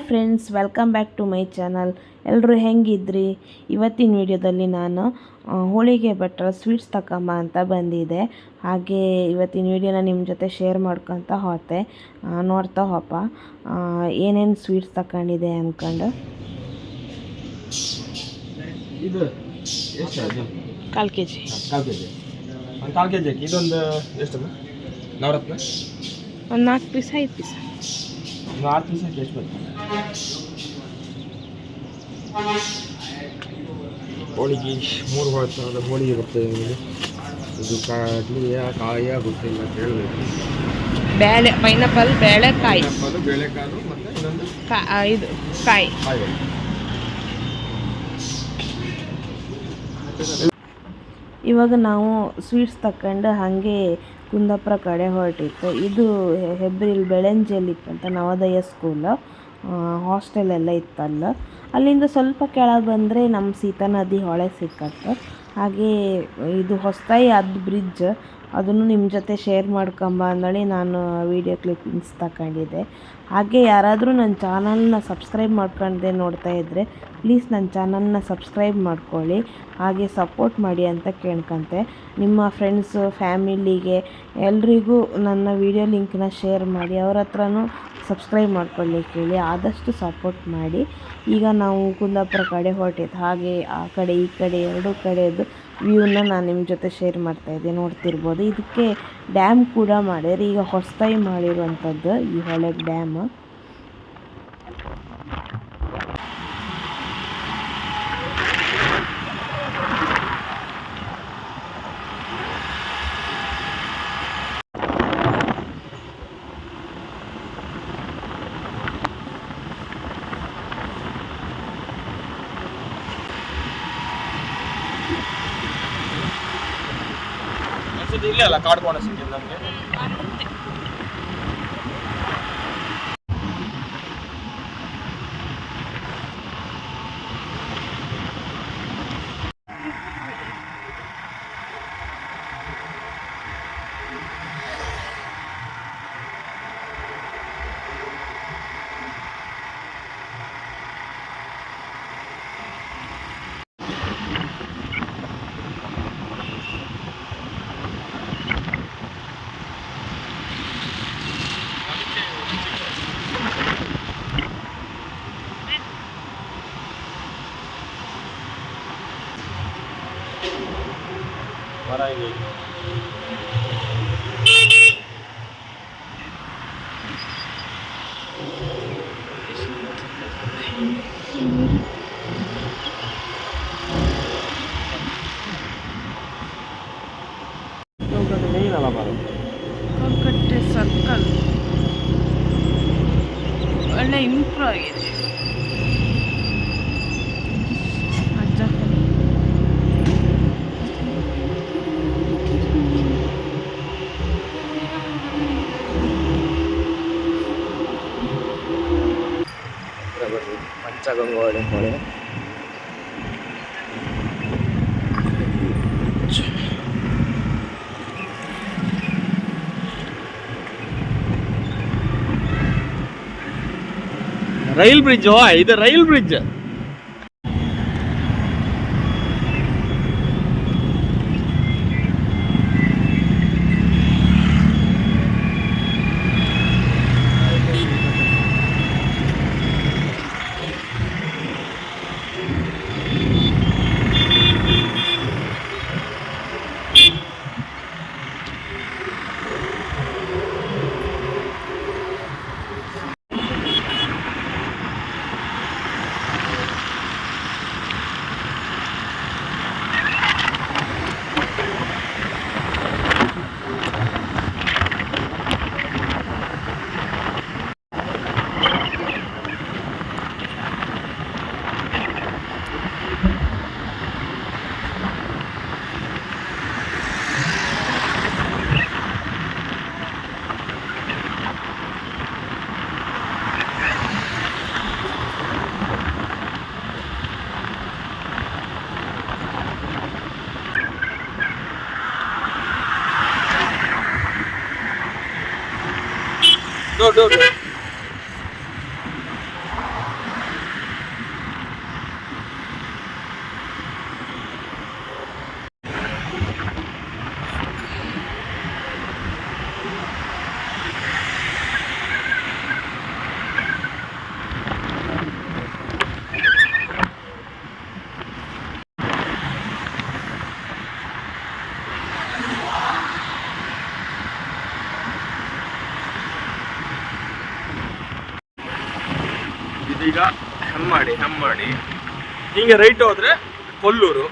Hi friends welcome back to my channel ಎಲ್ಲರೂ ಹೆಂಗಿದ್ರಿ? ಇವತ್ತಿನ ವಿಡಿಯೋದಲ್ಲಿ ನಾನು ಹೋಳಿಗೆ ಭಟ್ರ ಸ್ವೀಟ್ಸ್ ತಗೊಂಬ ಅಂತ ಬಂದಿದೆ. ಹಾಗೆ ಇವತ್ತಿನ ವಿಡಿಯೋನ ನಿಮ್ಮ ಜೊತೆ ಶೇರ್ ಮಾಡ್ಕೊತ ಹೋತೆ. ನೋಡ್ತಾ ಹೋಪ. ಏನೇನು ಸ್ವೀಟ್ಸ್ ತಗೊಂಡಿದೆ ಅಂದ್ಕೊಂಡು ಇದು ಕಾಲು ಕೆ ಜಿ ಕಾಲು ಕೆ ಜಿ ಒಂದು ಕಾಲು ಕೆ ಜಿ ಇದೊಂದು ಎಷ್ಟದು? ನವರತ್ನ? ಒಂದು ನಾಲ್ಕು ಪೀಸ್ ಐದು ಪೀಸ್ ಒಂದು ಆರು ಪೀಸ್ ಹಾಕಿ ಎಷ್ಟು ಬರ್ತದೆ ಹೋಳಿಗೆ ಮೂರು ಥರದ ಹೋಳಿಗೆ ಬರ್ತದೆ ನಿಮಗೆ ಇದು ಕಡ್ಲಿಯ ಕಾಯಿಯ ಗೊತ್ತಿಲ್ಲ ಅಂತ ಹೇಳಬೇಕು ಬೇಳೆ ಪೈನಾಪಲ್ ಬೇಳೆಕಾಯಿ ಅದು ಬೇಳೆಕಾಳು ಮತ್ತು ಇನ್ನೊಂದು ಕಾ ಇದು ಕಾಯಿ ಕಾಯಿ ಇವಾಗ ನಾವು ಸ್ವೀಟ್ಸ್ ತಕೊಂಡು ಹಾಗೆ ಕುಂದಾಪುರ ಕಡೆ ಹೊರಟಿತ್ತು. ಇದು ಹೆಬ್ರಿಲ್ ಬೆಳಂಜಿಯಲ್ಲಿ ಇತ್ತಂತ ನವೋದಯ ಸ್ಕೂಲ್ ಹಾಸ್ಟೆಲ್ ಎಲ್ಲ ಇತ್ತಲ್ಲ. ಅಲ್ಲಿಂದ ಸ್ವಲ್ಪ ಕೆಳಗೆ ಬಂದರೆ ನಮ್ಮ ಸೀತಾ ನದಿ ಹೊಳೆ ಸಿಕ್ಕತ್ತೆ. ಹಾಗೆ ಇದು ಹೊಸದಾಗಿ ಅದು ಬ್ರಿಡ್ಜ್ ಅದನ್ನು ನಿಮ್ಮ ಜೊತೆ ಶೇರ್ ಮಾಡ್ಕೊಂಬ ಅಂದೇಳಿ ನಾನು ವೀಡಿಯೋ ಕ್ಲಿಪ್ಪಿಂಗ್ಸ್ ತಗೊಂಡಿದ್ದೆ. ಹಾಗೆ ಯಾರಾದರೂ ನನ್ನ ಚಾನಲ್ನ ಸಬ್ಸ್ಕ್ರೈಬ್ ಮಾಡ್ಕೊಂಡೆ ನೋಡ್ತಾ ಇದ್ದರೆ ಪ್ಲೀಸ್ ನನ್ನ ಚಾನಲ್ನ ಸಬ್ಸ್ಕ್ರೈಬ್ ಮಾಡ್ಕೊಳ್ಳಿ. ಹಾಗೆ ಸಪೋರ್ಟ್ ಮಾಡಿ ಅಂತ ಕೇಳ್ಕಂತೆ. ನಿಮ್ಮ ಫ್ರೆಂಡ್ಸು ಫ್ಯಾಮಿಲಿಗೆ ಎಲ್ರಿಗೂ ನನ್ನ ವೀಡಿಯೋ ಲಿಂಕ್ನ ಶೇರ್ ಮಾಡಿ. ಅವ್ರ ಹತ್ರನೂ ಸಬ್ಸ್ಕ್ರೈಬ್ ಮಾಡ್ಕೊಳ್ಳಿಕ್ಕೆ ಹೇಳಿ ಆದಷ್ಟು ಸಪೋರ್ಟ್ ಮಾಡಿ. ಈಗ ನಾವು ಕುಂದಾಪುರ ಕಡೆ ಹೊರಟಿದ್ದು, ಹಾಗೆ ಆ ಕಡೆ, ಈ ಕಡೆ, ಎರಡೂ ಕಡೆದು ವ್ಯೂನ ನಾನು ನಿಮ್ಮ ಜೊತೆ ಶೇರ್ ಮಾಡ್ತಾ ಇದ್ದೆ, ನೋಡ್ತಿರ್ಬೋದು. ಇದಕ್ಕೆ ಡ್ಯಾಮ್ ಕೂಡ ಮಾಡ್ಯಾರ ಈಗ ಹೊಸದಾಗಿ ಮಾಡಿರುವಂಥದ್ದು ಈ ಹೊಳೆ ಡ್ಯಾಮ್ ಅನ್ಸುತ್ತೆ ಇಲ್ಲೇ ಅಲ್ಲ ಕಾಡ್ಕೋಣ ಸಿಕ್ಕಿದ್ದು ನಮಗೆ ಮರ ಇದೆ. ಏನಲ್ಲ ಮರ ಕಲ್ಕಟ್ಟೆ ಸರ್ಕಲ್. ಒಳ್ಳೆ ಇಂಪ್ರೂವ್ ಆಗಿದೆ. ಪಂಚಗಂಗೋಳಿ ಹೊಳೆ ರೈಲ್ ಬ್ರಿಡ್ಜ್ ಇದು ರೈಲ್ ಬ್ರಿಡ್ಜ್. டோ டோ ಹೆಮ್ಮಾಡಿ ಹೀಗೆ ರೈಟ್ ಹೋದ್ರೆ ಕೊಲ್ಲೂರು.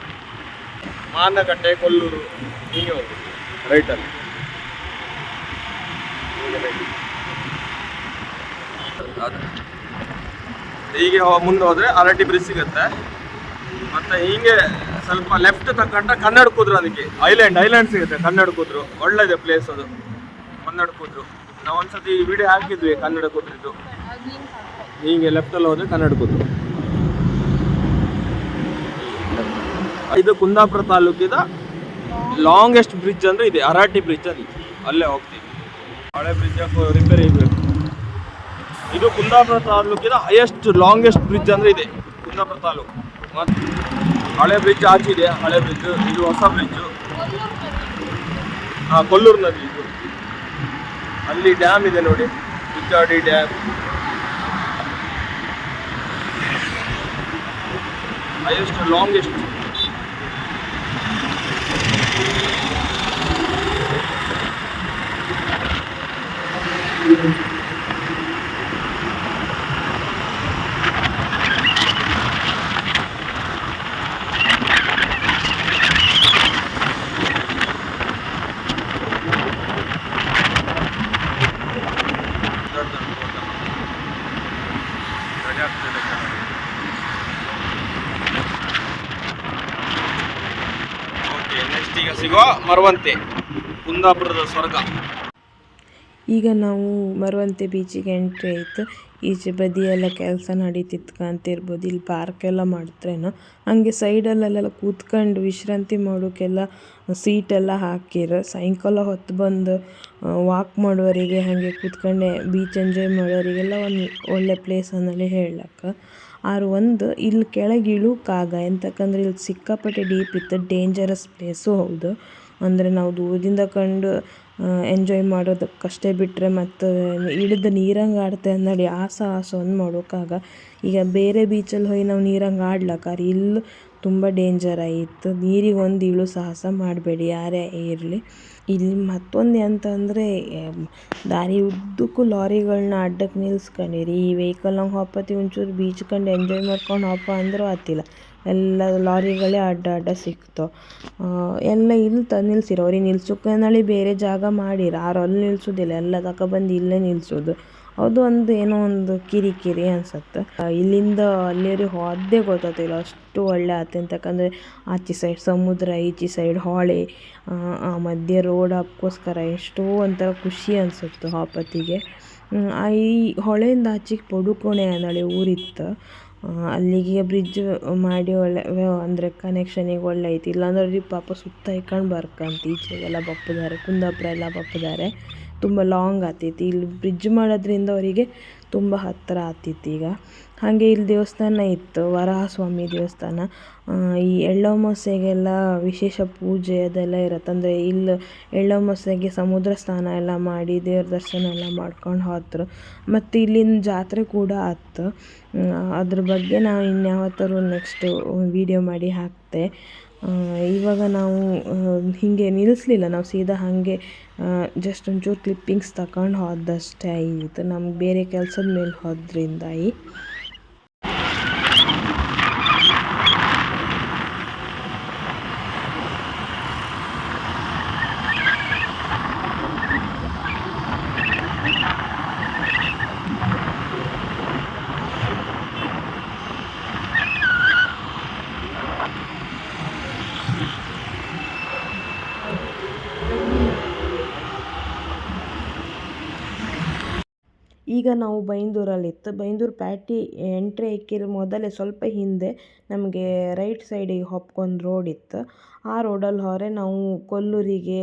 ಮಾನಕಟ್ಟೆ ಕೊಲ್ಲೂರು, ಹೀಗೆ ಹೋಗ್ಬೇಕು ರೈಟಲ್ಲಿ ಹೀಗೆ ಮುಂದೆ ಹೋದ್ರೆ ಅರಟಿ ಬ್ರಿಡ್ಜ್ ಸಿಗುತ್ತೆ. ಮತ್ತೆ ಹೀಗೆ ಸ್ವಲ್ಪ ಲೆಫ್ಟ್ ತಗೊಂಡ್ರೆ ಕನ್ನಡ ಕೂದ್ರು ಅದಕ್ಕೆ. ಐಲ್ಯಾಂಡ್ ಐಲ್ಯಾಂಡ್ ಸಿಗುತ್ತೆ, ಕನ್ನಡ ಕೂದ್ರು. ಒಳ್ಳೆದೆ ಪ್ಲೇಸ್ ಅದು. ಕನ್ನಡ ಕೂದ್ರು. ನಾವು ಒಂದ್ಸತಿ ವಿಡಿಯೋ ಹಾಕಿದ್ವಿ, ಕನ್ನಡ ಕೂದ್ರಿದ್ದು. ಹೀಗೆ ಲೆಫ್ಟ್ ಅಲ್ಲಿ ಹೋದ್ರೆ ಕನ್ನಡ ಕೂದ್ರು. ಇದು ಕುಂದಾಪುರ ತಾಲೂಕಿದ ಲಾಂಗೆಸ್ಟ್ ಬ್ರಿಡ್ಜ್ ಅಂದ್ರೆ ಇದೆ, ಅರಾಟಿ ಬ್ರಿಡ್ಜ್ ಅಲ್ಲಿ. ಅಲ್ಲೇ ಹೋಗ್ತೀವಿ. ಹಳೆ ಬ್ರಿಡ್ಜ್ ರಿಪೇರಿ ಇದು. ಕುಂದಾಪುರ ತಾಲೂಕಿನ ಹೈಯೆಸ್ಟ್ ಲಾಂಗೆಸ್ಟ್ ಬ್ರಿಡ್ಜ್ ಅಂದ್ರೆ ಇದೆ, ಕುಂದಾಪುರ ತಾಲೂಕು. ಮತ್ತು ಹಳೆ ಬ್ರಿಡ್ಜ್ ಆಚಿದೆ ಹಳೆ ಬ್ರಿಡ್ಜ್ ಇದು ಹೊಸ ಬ್ರಿಡ್ಜ್ ಹಾ ಕೊಲ್ಲೂರು ನದಿ ಇದು. ಅಲ್ಲಿ ಡ್ಯಾಮ್ ಇದೆ ನೋಡಿ ಕುಚ್ಚಾಡಿ ಡ್ಯಾಮ್ ಹೈಯೆಸ್ಟ್ ಲಾಂಗೆಸ್ಟ್ ದೊಡ್ಡ ದೊಡ್ಡ ತೋಟ. ರೆಡಿ ಆಗ್ತಿದೆ ಚೆನ್ನಾಗಿ. ಓಕೆ ನೆಕ್ಸ್ಟ್ ಈಗ ಸಿಗೋ ಮರವಂತೆ. ಕುಂದಾಪುರದ ಸ್ವರ್ಗ. ಈಗ ನಾವು ಮರವಂತೆ ಬೀಚಿಗೆ ಎಂಟ್ರಿ ಆಯಿತು. ಈಚೆ ಬದಿಯೆಲ್ಲ ಕೆಲಸ ನಡೀತಿತ್ತು ಇರ್ಬೋದು ಇಲ್ಲಿ ಪಾರ್ಕ್ ಎಲ್ಲ ಮಾಡ್ತ್ರೇನೋ. ಹಂಗೆ ಸೈಡಲ್ಲೆಲ್ಲ ಕೂತ್ಕೊಂಡು ವಿಶ್ರಾಂತಿ ಮಾಡೋಕ್ಕೆಲ್ಲ ಸೀಟೆಲ್ಲ ಹಾಕಿರ. ಸಾಯಂಕಾಲ ಹೊತ್ತು ಬಂದು ವಾಕ್ ಮಾಡೋರಿಗೆ ಹಾಗೆ ಕೂತ್ಕೊಂಡೆ ಬೀಚ್ ಎಂಜಾಯ್ ಮಾಡೋರಿಗೆಲ್ಲ ಒಂದು ಒಳ್ಳೆ ಪ್ಲೇಸ್ ಅನ್ನೋಲ್ಲಿ ಹೇಳಕ್ಕೆ. ಆರು ಒಂದು ಇಲ್ಲಿ ಕೆಳಗೆ ಇಳೋಕ್ಕಾಗ ಎಂತಕ್ಕಂದ್ರೆ ಇಲ್ಲಿ ಸಿಕ್ಕಾಪಟ್ಟೆ ಡೀಪ್ ಇತ್ತು, ಡೇಂಜರಸ್ ಪ್ಲೇಸು ಹೌದು. ಅಂದರೆ ನಾವು ದೂರದಿಂದ ಕಂಡು ಎಂಜಾಯ್ ಮಾಡೋದಕ್ಕಷ್ಟೇ ಬಿಟ್ಟರೆ ಮತ್ತು ಇಳಿದು ನೀರಂಗೆ ಆಡ್ತೆ ಅನ್ನಡಿ ಆಸ ಒಂದು ಮಾಡೋಕ್ಕಾಗ ಈಗ ಬೇರೆ ಬೀಚಲ್ಲಿ ಹೋಗಿ ನಾವು ನೀರಂಗೆ ಆಡ್ಲಕ್ಕಾರೆ ಇಲ್ಲಿ ತುಂಬ ಡೇಂಜರ್ ಆಯಿತು. ನೀರಿಗೆ ಒಂದು ಇಳು ಸಾಹಸ ಮಾಡಬೇಡಿ, ಯಾರೇ ಇರಲಿ. ಇಲ್ಲಿ ಮತ್ತೊಂದು ಎಂತಂದರೆ ದಾರಿ ಉದ್ದಕ್ಕೂ ಲಾರಿಗಳನ್ನ ಅಡ್ಡಕ್ಕೆ ನಿಲ್ಸ್ಕೊಂಡಿರಿ. ಈ ವೆಹಿಕಲ್ನಾಗ ಹೋಪತಿ ಒಂಚೂರು ಬೀಚ್ ಕಂಡು ಎಂಜಾಯ್ ಮಾಡ್ಕೊಂಡು ಹೋಪ ಅಂದರೂ ಆತಿಲ್ಲ. ಎಲ್ಲ ಲಾರಿಗಳೇ ಅಡ್ಡ ಅಡ್ಡ ಸಿಕ್ತು. ಎಲ್ಲ ಇಲ್ಲಿ ತ, ನಿಲ್ಸಿರೋ. ಅವ್ರಿಗೆ ನಿಲ್ಸೋಕೆ ಬೇರೆ ಜಾಗ ಮಾಡಿರ. ಆರು ಅಲ್ಲಿ ನಿಲ್ಸೋದಿಲ್ಲ. ಎಲ್ಲ ಬಂದು ಇಲ್ಲೇ ನಿಲ್ಸೋದು. ಅದು ಒಂದು ಏನೋ ಒಂದು ಕಿರಿಕಿರಿ ಅನ್ಸತ್ತೆ. ಇಲ್ಲಿಂದ ಅಲ್ಲಿವರೆಗೆ ಹೋದೇ ಗೊತ್ತಾಗ್ತಿಲ್ಲ. ಅಷ್ಟು ಒಳ್ಳೆ ಆತು ಅಂತಕಂದ್ರೆ ಆಚೆ ಸೈಡ್ ಸಮುದ್ರ ಈಚೆ ಸೈಡ್ ಹೊಳೆ, ಆ ಮಧ್ಯೆ ರೋಡ್ ಅದಕ್ಕೋಸ್ಕರ ಎಷ್ಟೋ ಒಂಥರ ಖುಷಿ ಅನ್ಸುತ್ತೆ ಹಾಪತಿಗೆ ಆ ಈ ಹೊಳೆಯಿಂದ ಆಚೆಗೆ ಪಡುಕೋಣೆ ಅನ್ನೋಳಿ ಊರಿತ್ತು. ಅಲ್ಲಿಗೆ ಬ್ರಿಡ್ಜ್ ಮಾಡಿ ಒಳ್ಳೆ, ಅಂದರೆ ಕನೆಕ್ಷನಿಗೆ ಒಳ್ಳೆ ಐತಿ. ಇಲ್ಲಾಂದ್ರೆ ಅವ್ರಿಗೆ ಪಾಪ ಸುತ್ತ ಇಕ್ಕೊಂಡು ಬರ್ಕಂತ ಈಚೆಗೆಲ್ಲ ಬಪ್ಪದಾರೆ, ಕುಂದಾಪುರ ಎಲ್ಲ ಬಪ್ಪದಾರೆ. ತುಂಬ ಲಾಂಗ್ ಆಗ್ತೈತಿ ಇಲ್ಲಿ ಬ್ರಿಡ್ಜ್ ಮಾಡೋದ್ರಿಂದ ಅವರಿಗೆ ತುಂಬ ಹತ್ತಿರ ಆತಿತ್ತು ಈಗ. ಹಾಗೆ ಇಲ್ಲಿ ದೇವಸ್ಥಾನ ಇತ್ತು, ವರಹಸ್ವಾಮಿ ದೇವಸ್ಥಾನ. ಈ ಎಳ್ಳಮಾಸೆಗೆಲ್ಲ ವಿಶೇಷ ಪೂಜೆ ಅದೆಲ್ಲ ಇರುತ್ತೆ. ಅಂದರೆ ಇಲ್ಲಿ ಎಳ್ಳಮಾಸೆಗೆ ಸಮುದ್ರ ಸ್ನಾನ ಎಲ್ಲ ಮಾಡಿ, ದೇವ್ರ ದರ್ಶನ ಎಲ್ಲ ಮಾಡ್ಕೊಂಡು ಹೋದ್ರು. ಮತ್ತು ಇಲ್ಲಿನ ಜಾತ್ರೆ ಕೂಡ ಆಯ್ತು ಅದ್ರ ಬಗ್ಗೆ ನಾವು ಇನ್ಯಾವತ್ತಾದ್ರು ನೆಕ್ಸ್ಟು ವೀಡಿಯೋ ಮಾಡಿ ಹಾಕ್ತೆ. ಇವಾಗ ನಾವು ಹೀಗೆ ನಿಲ್ಲಿಸ್ಲಿಲ್ಲ ನಾವು ಸೀದಾ ಹಾಗೆ ಜಸ್ಟ್ ಒಂಚೂರು ಕ್ಲಿಪ್ಪಿಂಗ್ಸ್ ತಗೊಂಡು ಹೋದಷ್ಟೇ ಆಯಿತು. ನಮ್ಗೆ ಬೇರೆ ಕೆಲಸದ ಮೇಲೆ ಹೋದ್ರಿಂದ ಈಗ ನಾವು ಬೈಂದೂರಲ್ಲಿತ್ತು ಬೈಂದೂರು ಪ್ಯಾಟಿ ಎಂಟ್ರಿ ಇಕ್ಕಿರ ಮೊದಲೇ ಸ್ವಲ್ಪ ಹಿಂದೆ ನಮಗೆ ರೈಟ್ ಸೈಡಿಗೆ ಹೊಪ್ಕೊಂಡು ರೋಡ್ ಇತ್ತು. ಆ ರೋಡಲ್ಲಿ ಹೊರೆ ನಾವು ಕೊಲ್ಲೂರಿಗೆ,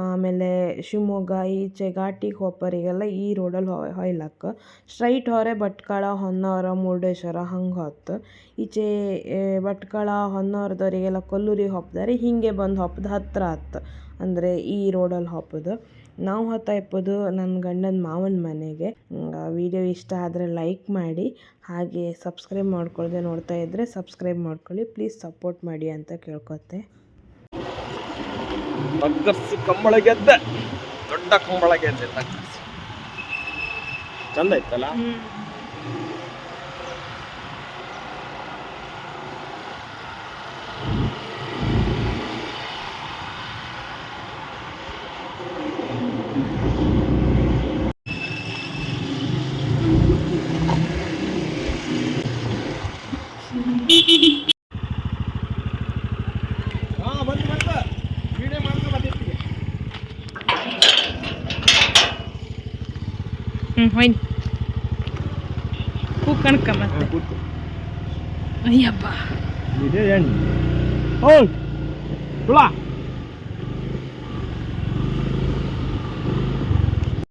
ಆಮೇಲೆ ಶಿವಮೊಗ್ಗ, ಈಚೆ ಘಾಟಿಗೆ ಹೋಪರಿಗೆಲ್ಲ ಈ ರೋಡಲ್ಲಿ ಹೊಯ್ಲಕ್ಕ. ಸ್ಟ್ರೈಟ್ ಹೊರೆ ಭಟ್ಕಳ, ಹೊನ್ನಾವರ, ಮುರುಡೇಶ್ವರ ಹಂಗೆ ಹೊತ್ತು. ಈಚೆ ಭಟ್ಕಳ, ಹೊನ್ನಾವರದವರಿಗೆಲ್ಲ ಕೊಲ್ಲೂರಿಗೆ ಹೊಪ್ದಾರೆ ಹೀಗೆ ಬಂದು ಹೊಪ್ದು ಹತ್ತಿರ ಆತು ಅಂದರೆ ಈ ರೋಡಲ್ಲಿ ಹೋಗೋದು ನಾವು ಹೋಗ್ತಾ ಇರೋದು ನನ್ನ ಗಂಡನ ಮಾವನ ಮನೆಗೆ. ವಿಡಿಯೋ ಇಷ್ಟ ಆದರೆ ಲೈಕ್ ಮಾಡಿ ಹಾಗೆ ಸಬ್ಸ್ಕ್ರೈಬ್ ಮಾಡ್ಕೊಳ್ಳದೆ ನೋಡ್ತಾ ಇದ್ದರೆ ಸಬ್ಸ್ಕ್ರೈಬ್ ಮಾಡ್ಕೊಳ್ಳಿ. ಪ್ಲೀಸ್ ಸಪೋರ್ಟ್ ಮಾಡಿ ಅಂತ ಕೇಳ್ಕೊತೆ ತಗ್ಗರ್ಸಿ ಕಂಬಳ ಗೆದ್ದೆ. ದೊಡ್ಡ ಕಂಬಳ ಗೆದ್ದೆ ತಗ್ಗರ್ಸಿ. ಚಂದ ಇತ್ತಲ್ಲ? ಹ್ಞೂ ಹೊಯ್ನಿ. ಹೂ ಕಣ್ಕಮ್ಮ ಅಯ್ಯಪ್ಪ ಇದೇ ಹೆಣ್ಣು ಓ